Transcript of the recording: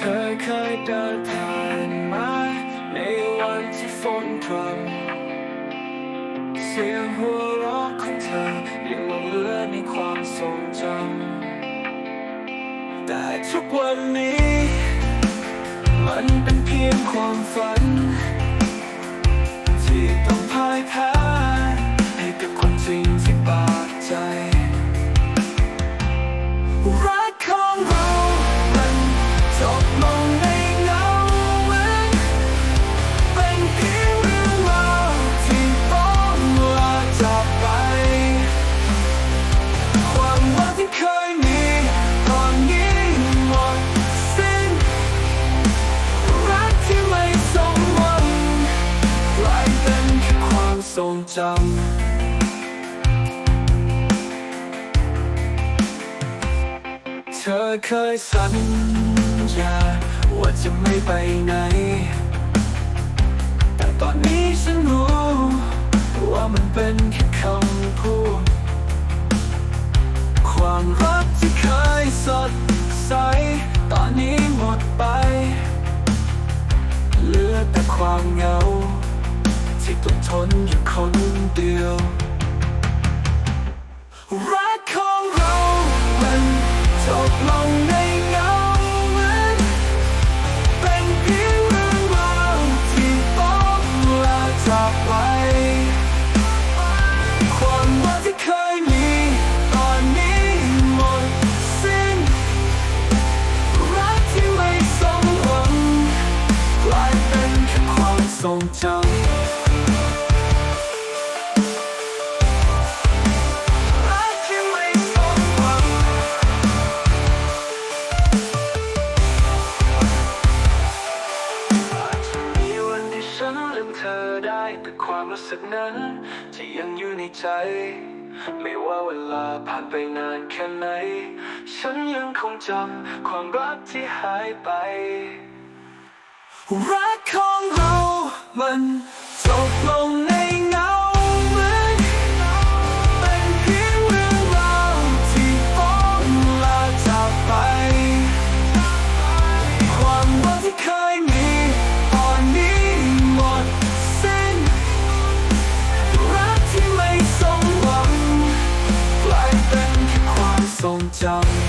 ธอเคยเดินผ่านมาในวันที่ฝนพรำเสียงหัวเราะของเธอยังหลงเหลือในความทรงจำแต่ทุกวันนี้ มันเป็นเพียงความฝัน ที่ต้องพ่ายแพ้ให้กับความจริงที่บาดใจ ทรงจำ เธอเคยสัญญาว่าจะไม่ไปไหน ทนอยู่คนเดียว รักของเรามันจบลงในเงาเหมือนเป็นเพียงเรื่องราวที่ต้องลาจากไป ความวังที่เคยมีตอนนี้หมดสิ้น รักที่ไม่สมหวังกลายเป็นแค่ความทรงจำ วันที่ฉันลืมเธอได้แต่ความรู้สึกนั้นจะยังอยู่ในใจ ไม่ว่าเวลาผ่านไปนานแค่ไหน ฉันยังคงจำความรักที่หายไป รักของเรามัน รั